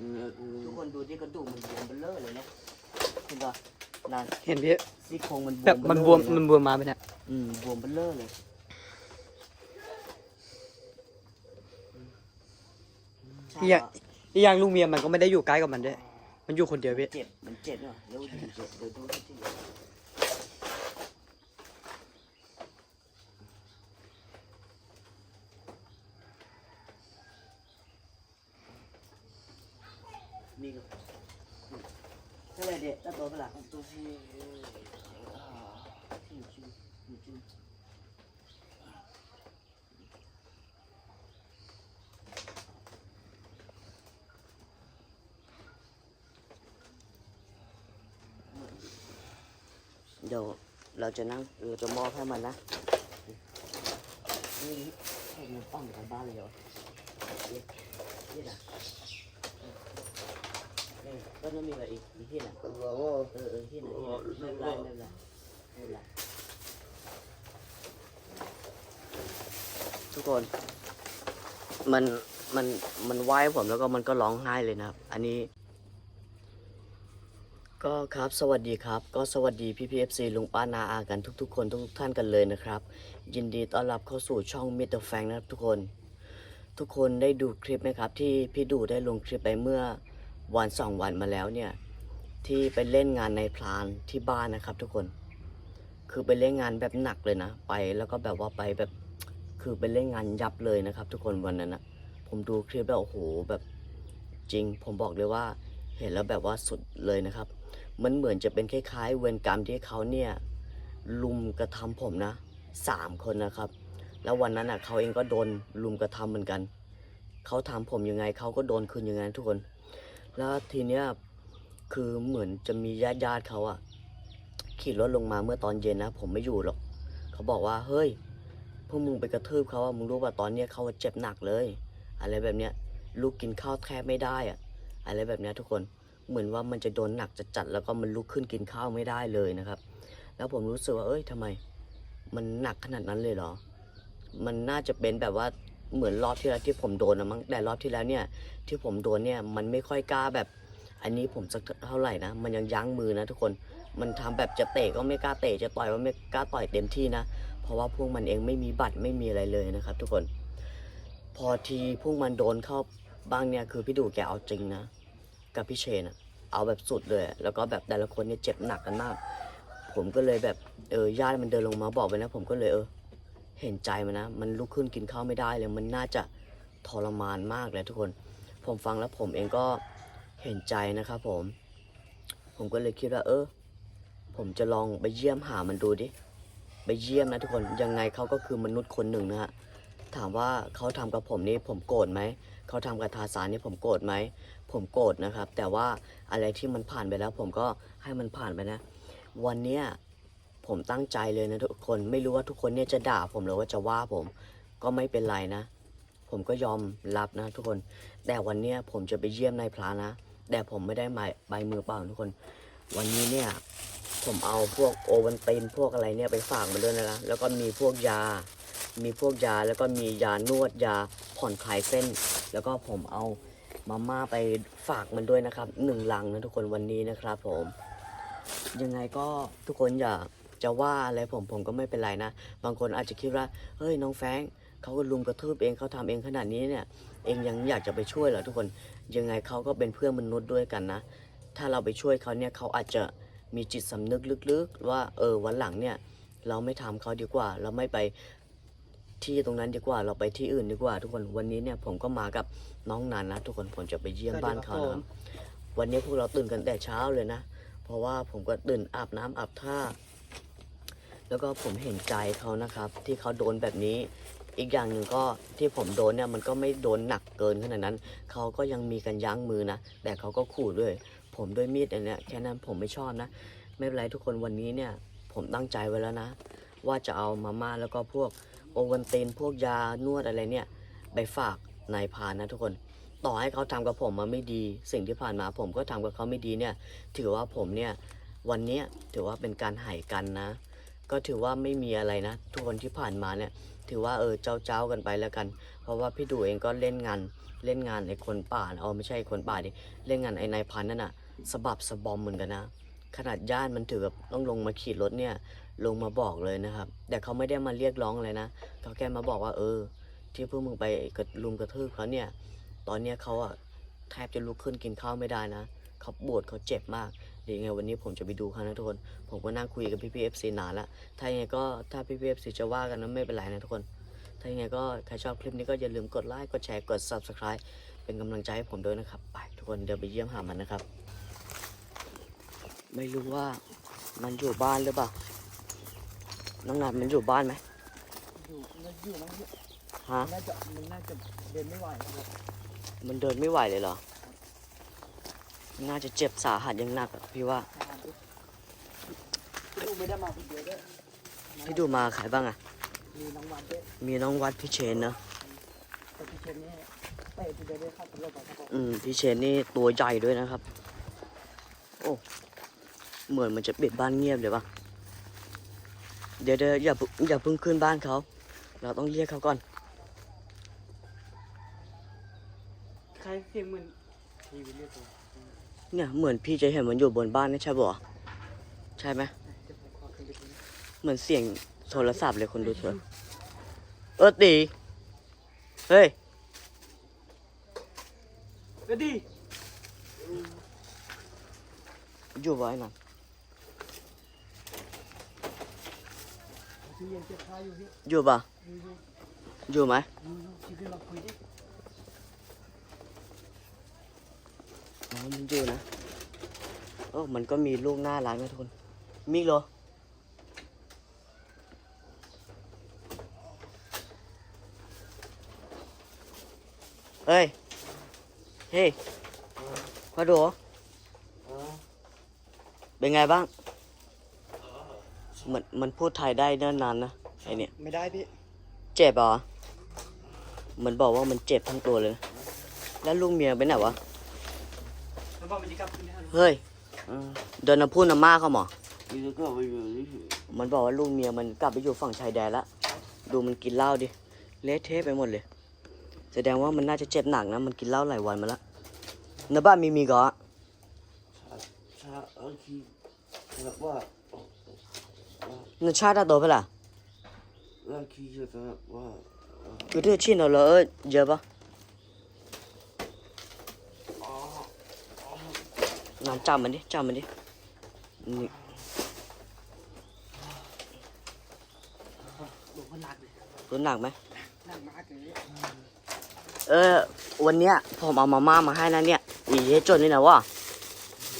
อืมอืมทุกคนดูที่กระดูกมันบวมเบลอเลยนะเห็นปะนั่นเห็นพี่ซี่โครงมันบวมแบบมันบวมเบ้อเลยมันนะบวมมาไปเนี่ยอืมบวมเบลอเลยใช่อีกอย่างปะอีกอย่างลุงเมียมันก็ไม่ได้อยู่ใกล้กับมันด้วย มันอยู่คนเดียวพี่ เจ็บมันเจ็บเนาะเดี๋ยวดูเจ็บเดี๋ยวดูที่ นี่ก็เท่าไหรเด็กตั้งตัวเปล่าตัวที่อ่าที่อยู่ที่อยู่ที่เดี๋ย ก็ต้องมีอะไรอีกมีกที่น่ะเออเออที่น่ะที่น่ะไม่เป็นไรไม่เป็นไรไม่เป็นไรทุกคน มัน มัน มันไหว้ผมแล้วก็มันก็ร้องไห้เลยนะครับ อันนี้ ก็ครับสวัสดีครับ ก็สวัสดีพี่พีเอฟซีลุงป้านาอากันทุก ๆ คนทุกๆท่านกันเลยนะครับ ยินดีต้อนรับเข้าสู่ช่องมิเตอร์แฟงนะครับทุกคน ทุกคนได้ดูคลิปไหมครับ ที่พี่ดูได้ลงคลิปไปเมื่อ วันสองวันมาแล้วเนี่ย ที่ไปเล่นงานในพลานที่บ้านนะครับ ทุกคน คือไปเล่นงานแบบหนักเลยนะ ไปแล้วก็แบบว่าไปแบบ คือไปเล่นงานยับเลยนะครับ ทุกคนวันนั้นนะผมดูคลิปแล้วโอ้โหแบบจริง ผมบอกเลยว่าเห็นแล้วแบบว่าสุดเลยนะครับ มันเหมือนจะเป็นคล้ายๆ เวรกรรมที่เขาเนี่ยลุมกระทำผมนะสามคนนะครับ แล้ววันนั้นอะเขาเองก็โดนลุมกระทำเหมือนกัน เขาทำผมยังไงเขาก็โดนคืนย่างนั้นทุกคน แล้วทีเนี้ยคือเหมือนจะมีญาติญาติเขาอะขี่รถลงมาเมื่อตอนเย็นนะ ผมไม่อยู่หรอกเขาบอกว่าเฮ้ยพวกมึงไปกระทืบเขาอะมึงรู้ป่ะตอนเนี้ยเขาเจ็บหนักเลย อะไรแบบเนี้ยลูกกินข้าวแทบไม่ได้อะอะไรแบบเนี้ยทุกคนเหมือนว่ามันจะโดนหนักจะจัดแล้วก็มันลุกขึ้นกินข้าวไม่ได้เลยนะครับ แล้วผมรู้สึกว่าเอ้ยทำไม มันหนักขนาดนั้นเลยเหรอ มันน่าจะเป็นแบบว่า เหมือนรอบที่แล้วที่ผมโดนนะมั้งแต่รอบที่แล้วเนี่ย ที่ผมโดนเนี่ยมันไม่ค่อยกล้าแบบ อันนี้ผมสักเท่าไหร่นะมันยังยั้งมือนะทุกคนมันทำแบบจะเตะก็ไม่กล้าเตะจะต่อยก็ไม่กล้าต่อยเต็มที่นะ เพราะว่าพวกมันเองไม่มีบัตรไม่มีอะไรเลยนะครับ ทุกคน พอทีพวกมันโดนเข้าบ้างเนี่ยคือพี่ดูแกเอาจริงนะ กับพี่เชนอะเอาแบบสุดเลย แล้วก็แบบแต่ละคนเนี่ยเจ็บหนักกันมาก ผมก็เลยแบบเออญาติมันเดินลงมาบอกไปนะ ผมก็เลยเออ เห็นใจมันนะ มันลุกขึ้นกินข้าวไม่ได้เลย มันน่าจะทรมานมากเลยทุกคน ผมฟังแล้วผมเองก็เห็นใจนะครับผม ผมก็เลยคิดว่า เออ ผมจะลองไปเยี่ยมหามันดูดิ ไปเยี่ยมนะทุกคน ยังไงเขาก็คือมนุษย์คนหนึ่งนะฮะ ถามว่าเขาทำกับผมนี่ผมโกรธไหม เขาทำกับทาสานนี่ผมโกรธไหม ผมโกรธนะครับ แต่ว่าอะไรที่มันผ่านไปแล้ว ผมก็ให้มันผ่านไปนะ วันเนี้ย ผมตั้งใจเลยนะทุกคนไม่รู้ว่าทุกคนเนี่ยจะด่าผมหรือว่าจะว่าผม ก็ไม่เป็นไรนะ ผมก็ยอมรับนะ ทุกคน แต่วันเนี้ยผมจะไปเยี่ยมนายพลานะ แต่ผมไม่ได้หมายใบมือเปล่าทุกคน วันนี้เนี่ยผมเอาพวกโอวันตินพวกอะไรเนี่ยไปฝากมันด้วยนะแล้วก็มีพวกยา มีพวกยาแล้วก็มียานวดยาผ่อนคลายเส้น แล้วก็ผมเอามาม่าไปฝากมันด้วยนะครับหนึ่งลังนะทุกคนวันนี้นะครับผม ยังไงก็ทุกคนอย่า จะว่าอะไรผมผมก็ไม่เป็นไรนะ บางคนอาจจะคิดว่า เฮ้ยน้องแฟรงค์เขาก็ลุมกระทืบเองเขาทำเองขนาดนี้เนี่ย เองยังอยากจะไปช่วยเหรอทุกคน ยังไงเขาก็เป็นเพื่อนมนุษย์ด้วยกันนะ ถ้าเราไปช่วยเขาเนี่ยเขาอาจจะมีจิตสำนึกลึกๆ ว่าเออวันหลังเนี่ย เราไม่ทำเขาดีกว่า เราไม่ไปที่ตรงนั้นดีกว่าเราไปที่อื่นดีกว่า ทุกคนวันนี้เนี่ยผมก็มากับน้องนันนะ ทุกคนผมจะไปเยี่ยมบ้านเขานะครับวันนี้พวกเราตื่นกันแต่เช้าเลยนะ เพราะว่าผมก็ตื่นอาบน้ำอาบท่า แล้วก็ผมเห็นใจเขานะครับ ที่เขาโดนแบบนี้ อีกอย่างหนึ่งก็ที่ผมโดนเนี่ยมันก็ไม่โดนหนักเกินขนาดนั้น เขาก็ยังมีกันยั้งมือนะ แต่เขาก็ขู่ด้วย ผมด้วยมีดอันเนี้ยแค่นั้นผมไม่ชอบนะ ไม่เป็นไรทุกคนวันนี้เนี่ย ผมตั้งใจไว้แล้วนะ ว่าจะเอามาม่าแล้วก็พวกโอวันตินพวกยานวดอะไรเนี่ยไปฝากนายพานนะทุกคนต่อให้เขาทำกับผมมาไม่ดี สิ่งที่ผ่านมาผมก็ทำกับเขาไม่ดีเนี่ย ถือว่าผมเนี่ยวันนี้ถือว่าเป็นการให้กันนะ ก็ถือว่าไม่มีอะไรนะ ทุกคนที่ผ่านมาเนี่ย ถือว่าเออเจ้าเจ้ากันไปแล้วกัน เพราะว่าพี่ดูเองก็เล่นงานเล่นงานไอ้คนป่านะเอาไม่ใช่คนป่าดิเล่นงานไอ้นายพันนั่นน่ะสะบับสะบอมเหมือนกันนะ ขนาดญาติมันถือแบบต้องลงมาขี่รถเนี่ย ลงมาบอกเลยนะครับ แต่เขาไม่ได้มาเรียกร้องอะไรนะเขาแค่มาบอกว่า เออ ที่พวกมึงไปกระลุมกระทืบเขาเนี่ย ตอนเนี้ยเขาอะแทบจะลุกขึ้นกินข้าวไม่ได้นะเขาปวดเขาเจ็บมาก ยวยังไงวันนี้ผมจะไปดูเขานะทุกคน ผมก็นั่งคุยกับพี่พีเอฟซีนานละถ้ายังไงก็ถ้าพี่พีเอฟซีจะว่ากันนะไม่เป็นไรนะทุกคน ถ้ายังไงก็ใครชอบคลิปนี้ก็อย่าลืมกดไลค์ กดแชร์ กด subscribe เป็นกำลังใจให้ผมด้วยนะครับ ไปทุกคนเดี๋ยวไปเยี่ยมหามันนะครับ ไม่รู้ว่ามันอยู่บ้านหรือเปล่า น้องนัดมันอยู่บ้านไหมอยู่มันอยู่มันฮะ น่าจะมันน่าจะเดินไม่ไหวครับ มันเดินไม่ไหวเลยเหรอ น่าจะเจ็บสาหัสอยังหนักอะพี่ว่าลูกไม่ได้มาคนเดียวด้วยพี่ดูมาขายบ้างอะมีน้องวันด้วยมีน้องวัดพี่เชนเนอะแต่พี่เชนนี่เตะทีเดียวได้เข้าตำรวจไปครับผมอืมพี่เชนนี่ตัวใหญ่ด้วยนะครับ โอ้เหมือนมันจะปิดบ้านเงียบเลยปะเดี๋ยวเดี๋ยวอย่าเพิ่งอย่าเพิ่งขึ้นบ้านเขา เราต้องเรียกเขาก่อน ใครเสียงเหมือนทีวีเรียกตัว เนี่ยเหมือนพี่จะเห็นมันอยู่บนบ้านนี่ใช่ปะวะใช่ไหมจะไปคอขึ้นไปตรงนี้เหมือนเสียงโทรศัพท์เลยคนดูเถอะเออตีเฮ้ยก็ดีอยู่ไว้นั่นพี่ยังเจ็บขาอยู่พี่อยู่ปะอยู่อยู่อยู่ไหม อยู่อยู่พี่ขึ้น มาคุยดิอ๋อมันอยู่นะโอ้มันก็มีลูกหน้าร้านไหมทุกคน มีอีกเหรอเฮ้ย เฮ้ยมาดูเป็นไงบ้าง มันมันพูดไทยได้เนิ่นนานนะไอเนี่ย ไม่ได้พี่ เจ็บเหรอมันบอกว่ามันเจ็บทั้งตัวเลยนะแล้วลูกเมียไปไหนวะ เฮ้ยเดินมาพูดนาม่าเขาหมอมันบอกว่าลูกเมียมันกลับไปอยู่ฝั่งชายแดนละ ดูมันกินเหล้าดิ เละเทะไปหมดเลย แสดงว่ามันน่าจะเจ็บหนักนะ มันกินเหล้าหลายวันมาละนะบ้านมีมีกอ่านะชาตาโตไปล่ลบ้าคือเรื่อชินเอาเหรอเยอะปะ มาจับมันดิจับมันดินี่รุนหนักไหมเออ วันเนี้ยผมเอามาม่ามาให้นะเนี่ยอีเยจนนี่นะว่า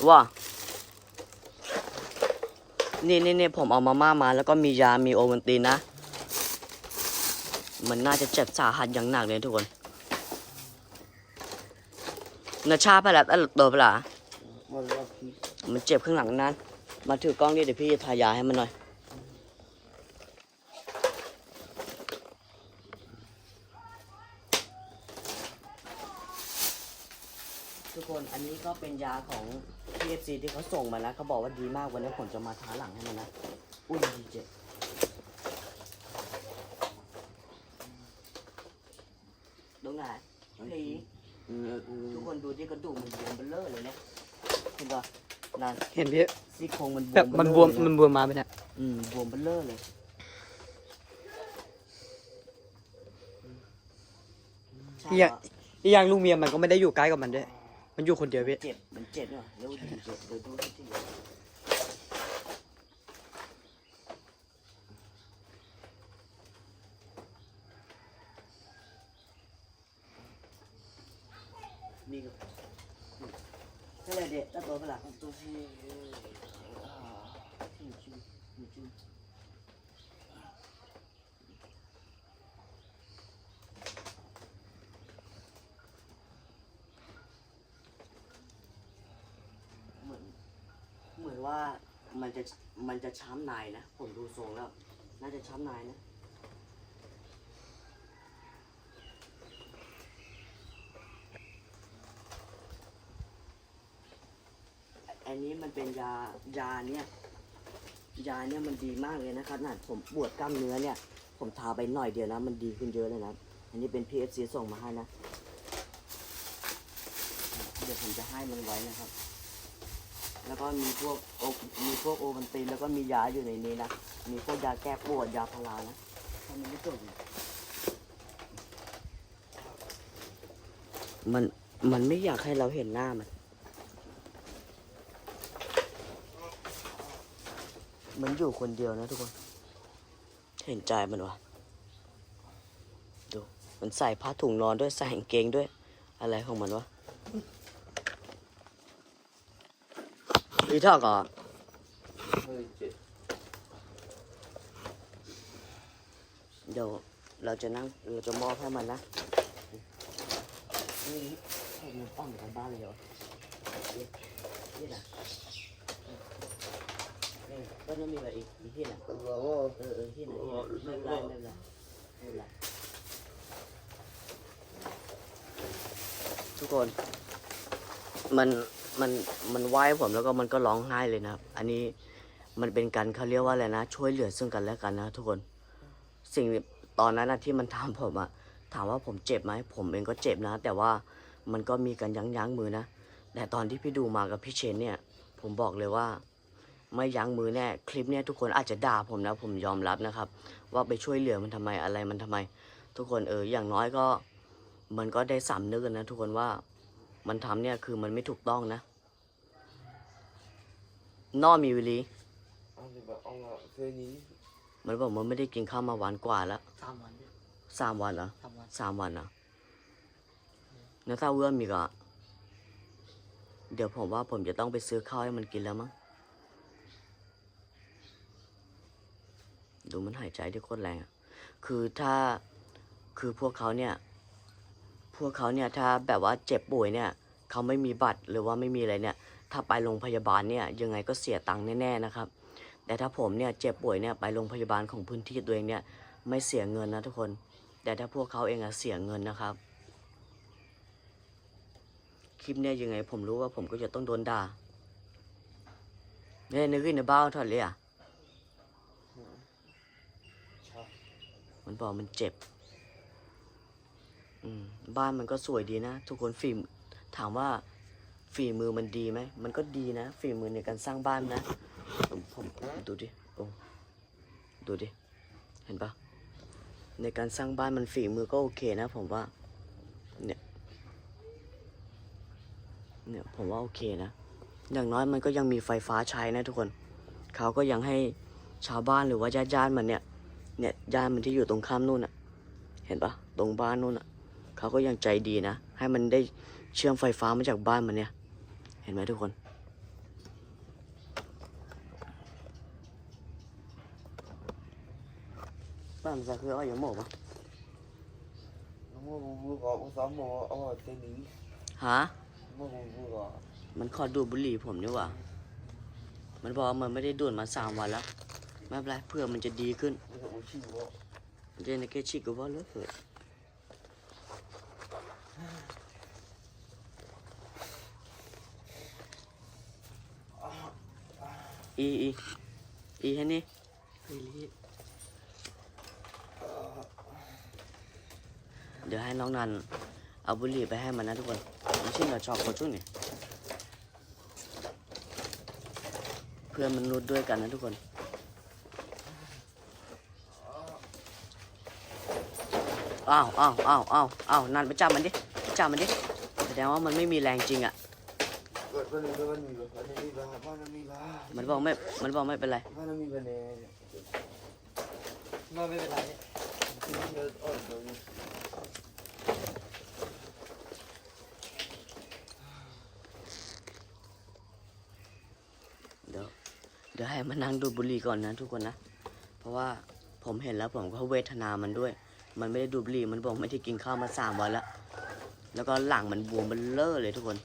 ว่านี่นี่นี่ผมเอามาม่ามาแล้วก็มียา มีโอวันตีนนะมันน่าจะเจ็บสาหัสอย่างหนักเลยทุกคนนะชาไปแล้วตัวเปล่า มันเจ็บข้างหลังนั้น มาถือกล้องนี่เดี๋ยวพี่จะทายาให้มันหน่อย ทุกคนอันนี้ก็เป็นยาของ PFC ที่เขาส่งมานะเขาบอกว่าดีมากวันนี้ผมจะมาทาหลังให้มันนะ อุ้ยดีเจ็บตรงไหนพี่嗯ทุก嗯คนดูที่กระดูกมันบวมเบลอเลยเนี่ยเห็นปะ นั่นเห็นพี่ซี่โครงมันบวแบบมมันเบวมเลยะมันบวมมาไปเนี่ยอืมบวมเบลอเลยใช่อีกอย่างปะอีกอย่างลูกเมียมันก็ไม่ได้อยู่ใกล้กับมันด้วย มันอยู่คนเดียวพี่ เจ็บมันเจ็บเนาะเดี๋ยวดีเจ็บเดี๋ยวดูที่นี่ก็ เด็ดแล้วตัวเปล่าตัวที่อยู่จริงอยู่จริงเหมือนเหมือนว่ามันจะมันจะช้ำในนะผมดูทรงแล้ว น่าจะช้ำในนะ นนี้มันเป็นยายาเนี่ยยาเนี่ยมันดีมากเลยนะครับขนาดผมปวดกล้ามเนื้อเนี่ย ผมทาไปหน่อยเดียวนะ มันดีขึ้นเยอะเลยนะ อันนี้เป็น PFC ส่งมาให้นะผมจะให้มันไว้นะครับ แล้วก็มีพวกโอมีพวกโอวันตินแล้วก็มียาอยู่ในนี้นะ มีพวกยาแก้ปวดยาพารานะถ้ามันไม่จบเนี่ยมัน มันไม่อยากให้เราเห็นหน้ามัน มันอยู่คนเดียวนะทุกคน เห็นใจมันวะดู มันใส่ผ้าถุงนอนด้วยใส่กางเกงด้วย อะไรของมันวะอีท่อกอะเฮ้ยเดี๋ยวเราจะนั่งเราจะมอบให้มันนะนี่ให้มันป้อมกันบ้านเลยเหรอนี่นะ ก็ต้องมีอะไรอีกอีกที่น่ะเออเออที่ไหนที่ไหนไม่เป็นไรไม่เป็นไรไม่เป็นไรทุกคน มันมันมันไหว้ผมแล้วก็มันก็ร้องไห้เลยนะครับ อันนี้มันเป็นการเขาเรียกว่าอะไรนะ ช่วยเหลือซึ่งกันและกันนะ ทุกคน สิ่งตอนนั้นนะที่มันทำผมอะถามว่าผมเจ็บไหมผมเองก็เจ็บนะ แต่ว่ามันก็มีการยั้งยั้งมือนะ แต่ตอนที่พี่ดูมากับพี่เชนเนี่ย ผมบอกเลยว่า ไม่ยั้งมือแน่ คลิปเนี่ยทุกคนอาจจะด่าผมนะ ผมยอมรับนะครับ ว่าไปช่วยเหลือมันทำไมอะไรมันทำไม ทุกคนเอออย่างน้อยก็ มันก็ได้สำนึกกันนะ ทุกคนว่ามันทำเนี่ยคือมันไม่ถูกต้องนะนอมีวิลีเอาสิแบบเอาละเซนี้มันบอกมันไม่ได้กินข้าวมาวันกว่าแล้วสามวันเนี่ยสามวันเหรอสามวันสามวันเหรอแล้วถ้าเอื้อมอีกอะเดี๋ยวผมว่าผมจะต้องไปซื้อข้าวให้มันกินแล้วมั้ง ดูมันหายใจที่โคตรแรง คือถ้าคือพวกเขาเนี่ย พวกเขาเนี่ยถ้าแบบว่าเจ็บป่วยเนี่ยเขาไม่มีบัตรหรือว่าไม่มีอะไรเนี่ย ถ้าไปโรงพยาบาลเนี่ยยังไงก็เสียตังค์แน่ๆนะครับ แต่ถ้าผมเนี่ยเจ็บป่วยเนี่ยไปโรงพยาบาลของพื้นที่ตัวเองเนี่ยไม่เสียเงินนะทุกคน แต่ถ้าพวกเขาเองอะเสียเงินนะครับ คลิปเนี่ยยังไงผมรู้ว่าผมก็จะต้องโดนด่าเนี่ยนึกขึ้นในบ้าถอดเลยอะ ใช่ มันบอกมันเจ็บ อืม บ้านมันก็สวยดีนะ ทุกคนฝีมถามว่าฝีมือมันดีไหม มันก็ดีนะ ฝีมือในการสร้างบ้านนะผมดูดิ โอ้ ดูดิ เห็นปะในการสร้างบ้านมันฝีมือก็โอเคนะ ผมว่า เนี่ย เนี่ยผมว่าโอเคนะ อย่างน้อยมันก็ยังมีไฟฟ้าใช้นะทุกคน เขาก็ยังให้ชาวบ้านหรือว่าญาติๆมันเนี่ย เนี่ยญาติมันที่อยู่ตรงข้ามนู่นอะเห็นปะตรงบ้านนู่นอะเขาก็ยังใจดีนะ ให้มันได้เชื่อมไฟฟ้ามาจากบ้านมันเนี่ย เห็นไหมทุกคนบ้านมันจะคืออ้อยอย่างหมกปะน้องว่าบูบูก็อุตส่าห์บอกเอาเซนี้ฮะน้องว่าบูบูก็มันขอดูดบุหรี่ผมนี่หว่า มันบอกว่ามันไม่ได้ดูดมาสามวันแล้ว ไม่เป็นไรเพื่อมันจะดีขึ้นไม่ต้องอุชิวะเดนเกชิกว่าเลยเกิดอีอีอีให้นี่เฮ้ยลี่เดี๋ยวให้น้องนันเอาบุหรี่ไปให้มันนะทุกคนไม่ใช่เราชอบคนช่วงนี้เพื่อนมนุษย์ด้วยกันนะทุกคน อ้าวอ้าวอ้าวอ้าวอ้าวนันไปจับมันดิจับมันดิแสดงว่ามันไม่มีแรงจริงอะ มันบอกไม่ มันบอกไม่เป็นไรบ้านนี้ก็เนี่ยมาไม่เป็นไรเดี๋ยวเดี๋ยวเดี๋ยวให้มันนั่งดูดบุหรี่ก่อนนะทุกคนนะ เพราะว่าผมเห็นแล้วผมก็เวทนามันด้วย มันไม่ได้ดูดบุหรี่มันบอกไม่ได้กินข้าวมาสามวันแล้ว แล้วก็หลังมันบวมเบลเลอร์เลยทุกคน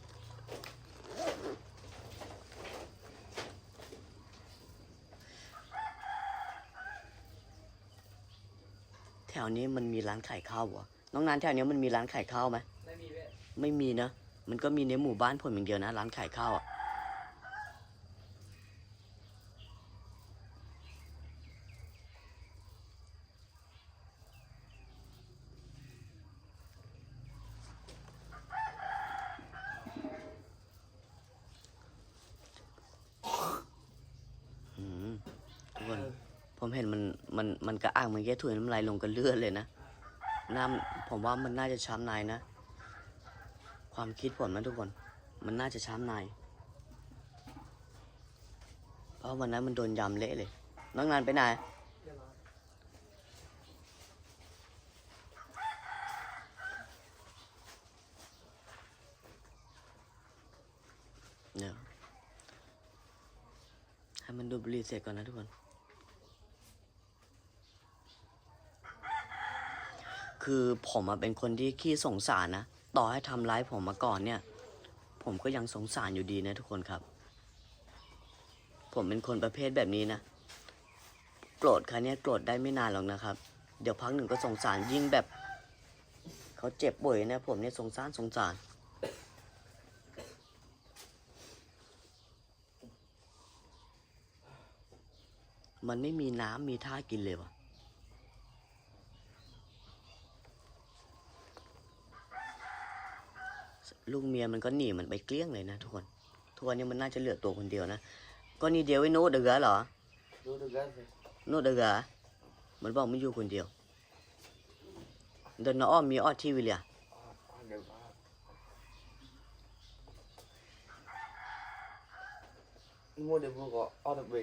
แถวนี้มันมีร้านขายข้าวเหรอ น้องนันแถวนี้มันมีร้านขายข้าวไหมไม่มีเว้ยไม่มีนะ มันก็มีในหมู่บ้านผมอย่างเดียวนะ ร้านขายข้าวอะ ผมเห็นมันมันมันกระอ่างมันแค่ถุยน้ำลายลงกันเลือดเลยนะน้าผมว่ามันน่าจะช้ำในนะ ความคิดผมนะทุกคน มันน่าจะช้ำในเพราะวันนั้นมันโดนยำเละเลย น้องนานไปไหนเดี๋ยวให้มันดูดบุหรี่เสร็จก่อนนะทุกคน คือผมอะเป็นคนที่ขี้สงสารนะ ต่อให้ทำร้ายผมมาก่อนเนี่ย ผมก็ยังสงสารอยู่ดีนะทุกคนครับ ผมเป็นคนประเภทแบบนี้นะ โกรธครั้งเนี้ยโกรธได้ไม่นานหรอกนะครับ เดี๋ยวพักหนึ่งก็สงสารยิ่งแบบ เขาเจ็บป่วยนะ ผมเนี่ยสงสารสงสารมันไม่มีน้ำมีท่ากินเลยวะ ลูกเมียมันก็หนีมันไปเกลี้ยงเลยนะทุกคนทุกวันนี้มันน่าจะเหลือตัวคนเดียวนะก็นี่เดียวไอ้โน้ตเดือเหรอดูดูกันสิโน้ตเดือมันบอกไม่อยู่คนเดียวเดินอ้อมมีออดที่วิเลียเดี๋ยวมาโมเลพวกก็ออดอร์เบร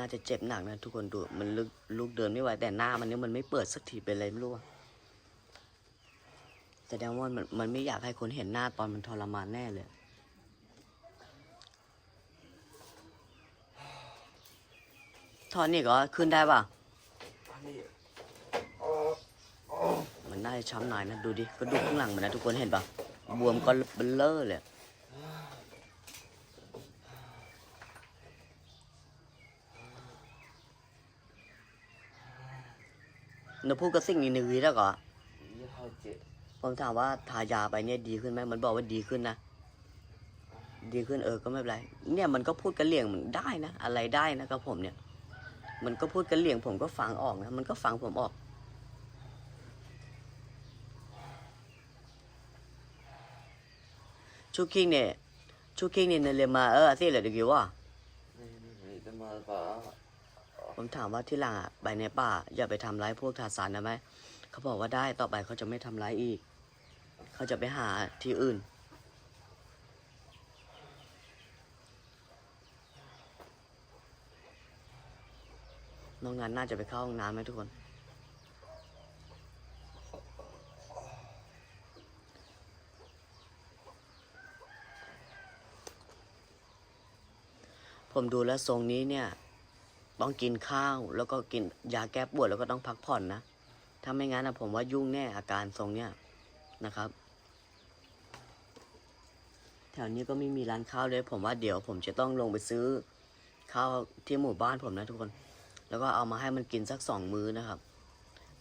น่าจะเจ็บหนักนะทุกคนดู มันลุกลุกเดินไม่ไหวแต่หน้ามันเนี่ยมันไม่เปิดสักทีเป็นอะไรไม่รู้อะแสดงว่ามันมันไม่อยากให้คนเห็นหน้าตอนมันทรมานแน่เลยทอนนี่ก็ขึ้นได้ป่ะอันนี้อ๋ออ๋อมันน่าจะช้ำหน่อยนะดูดิกระดูกข้างหลังมันนะทุกคนเห็นป่ะบวมก็เบลเลอร์เลย หนูพูดกับสิ่งนี้หนึ่งวีแล้วก็ยี่ห้อเจ็ดผมถามว่าทายาไปเนี่ยดีขึ้นไหมมันบอกว่าดีขึ้นนะ ดีขึ้นเออ ก็ไม่เป็นไร เนี่ยมันก็พูดกระเหลี่ยงมันได้นะ อะไรได้นะครับผมเนี่ย มันก็พูดกระเหลี่ยงผมก็ฟังออกนะ มันก็ฟังผมออก ชูคิงเนี่ย ชูคิงเนี่ยเนเลยมาเออสิเหลือดีกว่านี่นี่นี่จะมาป่า ผมถามว่าที่หลังอะไปในป่า อย่าไปทำร้ายพวกทาสานนะไหมเขาบอกว่าได้ต่อไปเขาจะไม่ทำร้ายอีก เขาจะไปหาที่อื่น น้องนันน่าจะไปเข้าห้องน้ำไหมทุกคน ผมดูแล้วทรงนี้เนี่ย ต้องกินข้าวแล้วก็กินยาแก้ปวดแล้วก็ต้องพักผ่อนนะ ถ้าไม่งั้นนะผมว่ายุ่งแน่อาการทรงเนี้ยนะครับ แถวนี้ก็ไม่มีร้านข้าวเลย ผมว่าเดี๋ยวผมจะต้องลงไปซื้อข้าวที่หมู่บ้านผมนะทุกคน แล้วก็เอามาให้มันกินสักสองมื้อนะครับ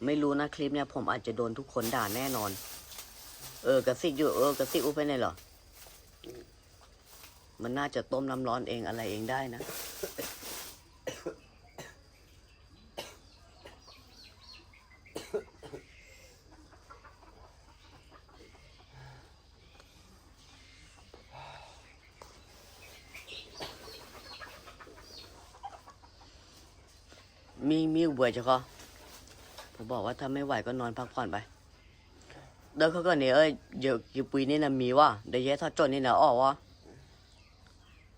ไม่รู้นะคลิปเนี่ยผมอาจจะโดนทุกคนด่าแน่นอน เออกระซิกอยู่เออกระซิกอุไปไหนเหรอ มันน่าจะต้มน้ำร้อนเองอะไรเองได้นะ มีมีอุบวยจะก็ผมบอกว่าถ้าไม่ไหวก็นอนพักผ่อนไปเดินเขาก็เนี่ยเอ้ยเดี๋ยวกี่ปีนี่นะมีวะเดี๋ยวแย่ถ้าจนนี่นะออกวะ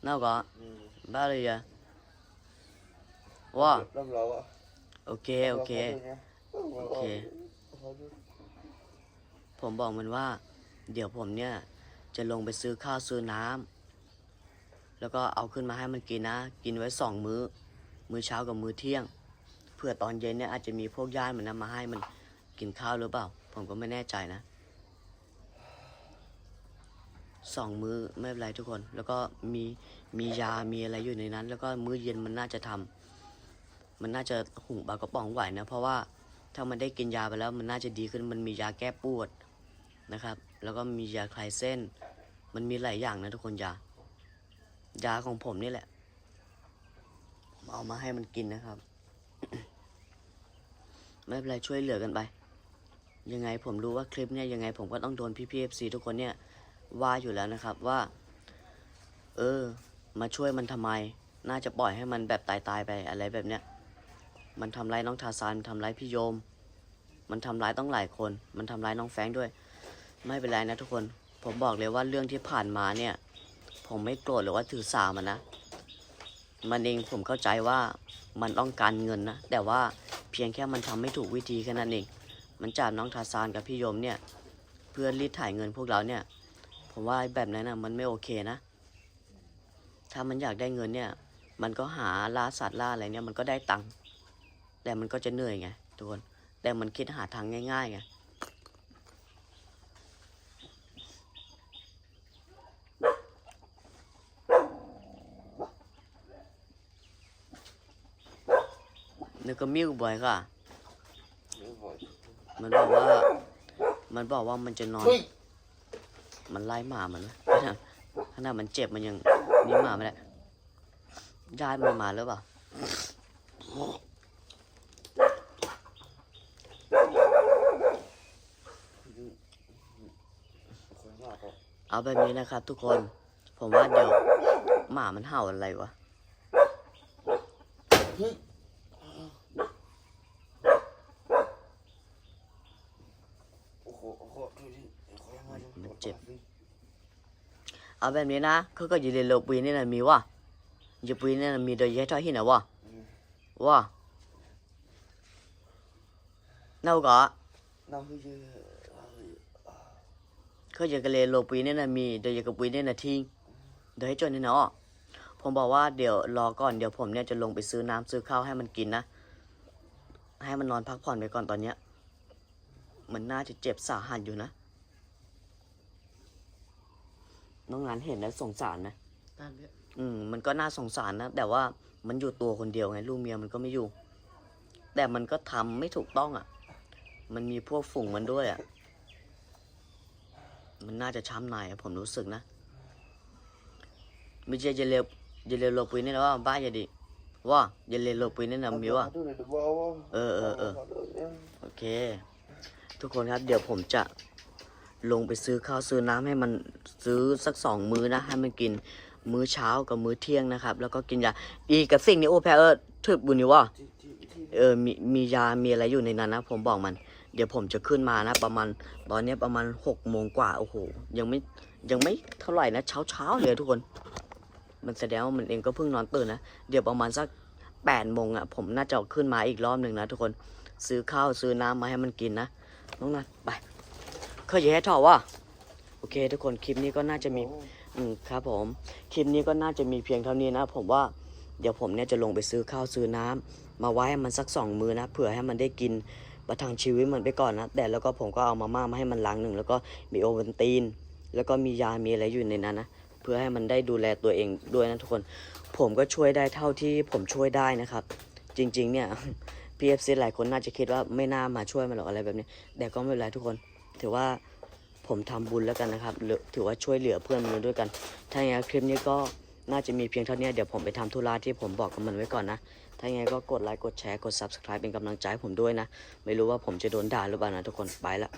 น่าก็อืมบ้าเลยอะว่าเริ่มเราอะโอเคโอเคโอเค ผมบอกมันว่า เดี๋ยวผมเนี่ย จะลงไปซื้อข้าวซื้อน้ำแล้วก็เอาขึ้นมาให้มันกินนะ กินไว้สองมื้อ มื้อเช้ากับมื้อเที่ยง เพื่อตอนเย็นเนี่ยอาจจะมีพวกญาติมันนำมาให้มันกินข้าวหรือเปล่า ผมก็ไม่แน่ใจนะสองมื้อไม่เป็นไรทุกคน แล้วก็มีมียามีอะไรอยู่ในนั้น แล้วก็มื้อเย็นมันน่าจะทำมันน่าจะหุงปลากระป๋องไหวนะ เพราะว่าถ้ามันได้กินยาไปแล้ว มันน่าจะดีขึ้นมันมียาแก้ปวดนะครับ แล้วก็มียาคลายเส้น มันมีหลายอย่างนะทุกคนยา ยาของผมนี่แหละผมเอามาให้มันกินนะครับ ไม่เป็นไรช่วยเหลือกันไป ยังไงผมรู้ว่าคลิปเนี่ยยังไงผมก็ต้องโดนพี่พีเอฟซีทุกคนเนี่ยว่าอยู่แล้วนะครับว่า เออ มาช่วยมันทำไม น่าจะปล่อยให้มันแบบตายๆไปอะไรแบบเนี้ย มันทำร้ายน้องทาซานมันทำร้ายพี่โยม มันทำร้ายต้องหลายคน มันทำร้ายน้องแฟงด้วย ไม่เป็นไรนะทุกคน ผมบอกเลยว่าเรื่องที่ผ่านมาเนี่ย ผมไม่โกรธหรือว่าถือสามันนะ มันเองผมเข้าใจว่ามันต้องการเงินนะ แต่ว่า เพียงแค่มันทำไม่ถูกวิธีแค่นั้นเอง มันจับน้องทาซานกับพี่โยมเนี่ย เพื่อรีดถ่ายเงินพวกเราเนี่ย ผมว่าแบบนั้นนะมันไม่โอเคนะ ถ้ามันอยากได้เงินเนี่ย มันก็หาล่าสัตว์ล่าอะไรเนี่ยมันก็ได้ตังค์ แต่มันก็จะเหนื่อยไงทุกคน แต่มันคิดหาทางง่ายๆไง นึกก็มิ้วบ่อยค่ะไม่บ่อยมันบอกว่า มันบอกว่ามันจะนอนเฮ้ยมันไล่หมามันนะขนาดขนาดมันเจ็บมันยังหนี่หมาไม่ได้ญาติมันมาหรือเปล่าคนมากก็เอาแบบนี้นะครับทุกคน ผมว่าเดี๋ยวหมามันเห่าอะไรวะ เฮ้ยโอ้โหโอ้โหดูดิขอให้มาดู มันเจ็บ เอาแบบนี้นะเขาก็อยืนเรียนโลปีนี่นะมีวะอยู่ปีนี่นะมีโดยแย่ทอหินนะวะวะเน่าก็น้ำคือเยอะเขาอยากเรียนโลปีนี่นะมีโดยอยากปีนี่นะทิ้งโดยให้จนนี่เนาะผมบอกว่าเดี๋ยวรอก่อนเดี๋ยวผมเนี่ยจะลงไปซื้อน้ำซื้อข้าวให้มันกินนะให้มันนอนพักผ่อนไปก่อนตอนเนี้ยมันน่าจะเจ็บสาหัสอยู่นะ น้องงานเห็นแล้วสงสารนะตามเนี้ยอืมมันก็น่าสงสารนะแต่ว่ามันอยู่ตัวคนเดียวไงลูกเมียมันก็ไม่อยู่ แต่มันก็ทำไม่ถูกต้องอะ มันมีพวกฝูงมันด้วยอะ มันน่าจะช้ำในอะผมรู้สึกนะไม่ใช่จะเร็วจะเร็วโลปุยนี่นะว่าบ้าอย่าดิว่าอย่าเร็วโลปุยนี่นะมีว่าดูหน่อยดูว่าว่า เออเออเออ โอเค ทุกคนครับ เดี๋ยวผมจะ ลงไปซื้อข้าวซื้อน้ำให้มันซื้อสักสองมื้อนะให้มันกินมื้อเช้ากับมื้อเที่ยงนะครับ แล้วก็กินยาอีกับสิ่งนี้โอ้แพเออถึกบุญนี่ว่าเออมีมียามีอะไรอยู่ในนั้นนะผมบอกมัน เดี๋ยวผมจะขึ้นมานะ ประมาณตอนนี้ประมาณหกโมงกว่าโอ้โหยังไม่ยังไม่เท่าไหร่นะเช้าเช้าเลยทุกคน มันแสดงว่ามันเองก็เพิ่งนอนตื่นนะเดี๋ยวประมาณสักแปดโมงอะผมน่าจะขึ้นมาอีกรอบหนึ่งนะทุกคนซื้อข้าวซื้อน้ำมาให้มันกินนะน้องนัทไป เคยอย่าให้ถอดว่าโอเค ทุกคนคลิปนี้ก็น่าจะมีอืมครับผมคลิปนี้ก็น่าจะมีเพียงเท่านี้นะ ผมว่าเดี๋ยวผมเนี่ยจะลงไปซื้อข้าวซื้อน้ำมาไว้ให้มันสักสองมือนะเผื่อให้มันได้กินประทังชีวิตมันไปก่อนนะแต่แล้วก็ผมก็เอามาม่ามาให้มันล้างหนึ่งแล้วก็มีโอวัลตินแล้วก็มียามีอะไรอยู่ในนั้นนะเพื่อให้มันได้ดูแลตัวเองด้วยนะทุกคน ผมก็ช่วยได้เท่าที่ผมช่วยได้นะครับ จริง ๆ เนี่ย PFC หลายคนน่าจะคิดว่าไม่น่ามาช่วยมันหรอกอะไรแบบนี้ แต่ก็ไม่เป็นไรทุกคน ถือว่าผมทำบุญแล้วกันนะครับหรือถือว่าช่วยเหลือเพื่อนมนุษย์ด้วยกัน ถ้าอย่างนี้คลิปนี้ก็น่าจะมีเพียงเท่านี้เดี๋ยวผมไปทำธุระที่ผมบอกกับมันไว้ก่อนนะ ถ้าอย่างไรก็กดไลค์กดแชร์กด subscribe เป็นกำลังใจให้ผมด้วยนะ ไม่รู้ว่าผมจะโดนด่าหรือเปล่านะทุกคนไปละ